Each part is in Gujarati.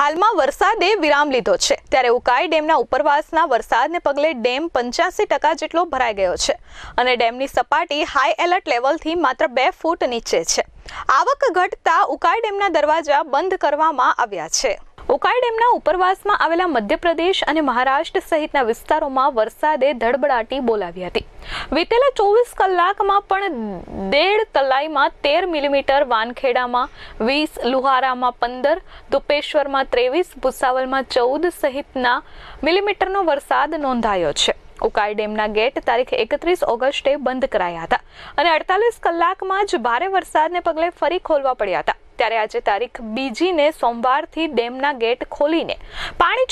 હાલમાં વરસાદે વિરામ લીધો છે. ત્યારે ઉકાઈ ડેમના ઉપરવાસના વરસાદને પગલે ડેમ પંચ્યાસી ટકા જેટલો ભરાઈ ગયો છે અને ડેમની સપાટી હાઈ એલર્ટ લેવલથી માત્ર બે ફૂટ નીચે છે. આવક ઘટતા ઉકાઈ ડેમના દરવાજા બંધ કરવામાં આવ્યા છે. ઉકાઈ ડેમના ઉપરવાસમાં આવેલા મધ્યપ્રદેશ અને મહારાષ્ટ્ર સહિતના વિસ્તારોમાં વરસાદે ધડબડાટી બોલાવી હતી. વીતેલા ચોવીસ કલાકમાં પણ દેડ તલાઈમાં તેર મિલીમીટર વાનખેડામાં, વીસ લુહારામાં પંદર, દુપેશ્વરમાં ત્રેવીસ, ભુસાવલમાં ચૌદ સહિતના મિલીમીટરનો વરસાદ નોંધાયો છે. ઉકાઈ ડેમના ગેટ તારીખ એકત્રીસ ઓગસ્ટે બંધ કરાયા હતા અને અડતાલીસ કલાકમાં જ ભારે વરસાદને પગલે ફરી ખોલવા પડ્યા હતા. ત્યારે આજે તારીખ બીજીને સોમવારથી ડેમના ગેટ ખોલીને પાણી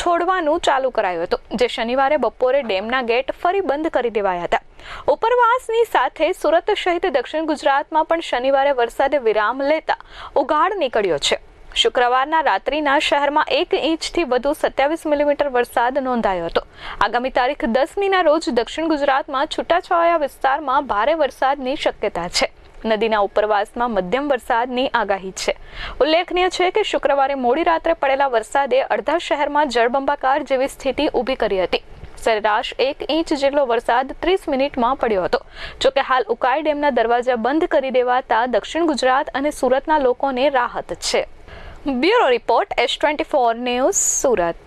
છોડવાનું ચાલુ કરાયું હતું, જે શનિવારે બપોરે ડેમના ગેટ ફરી બંધ કરી દેવાયા હતા. ઉપરવાસની સાથે સુરત સહિત દક્ષિણ ગુજરાતમાં પણ શનિવારે વરસાદે વિરામ લેતા ઉઘાડ નીકળ્યો છે. શુક્રવારના રાત્રિના શહેરમાં એક ઇંચથી વધુ સત્યાવીસ મિલીમીટર વરસાદ નોંધાયો હતો. આગામી તારીખ દસમીના રોજ દક્ષિણ ગુજરાતમાં છૂટાછવાયા વિસ્તારમાં ભારે વરસાદની શક્યતા છે. નદીના ઉપરવાસમાં મધ્યમ વરસાદની આગાહી છે. ઉલ્લેખનીય છે કે શુક્રવારે મોડી રાત્રે પડેલા વરસાદે અડધા શહેરમાં જળબંબાકાર જેવી સ્થિતિ ઊભી કરી હતી. સરેરાશ એક ઇંચ જેટલો વરસાદ ત્રીસ મિનિટમાં પડ્યો હતો. જોકે હાલ ઉકાઈ ડેમના દરવાજા બંધ કરી દેવાતા દક્ષિણ ગુજરાત અને સુરતના લોકોને રાહત છે. Bureau report S twenty four news Surat.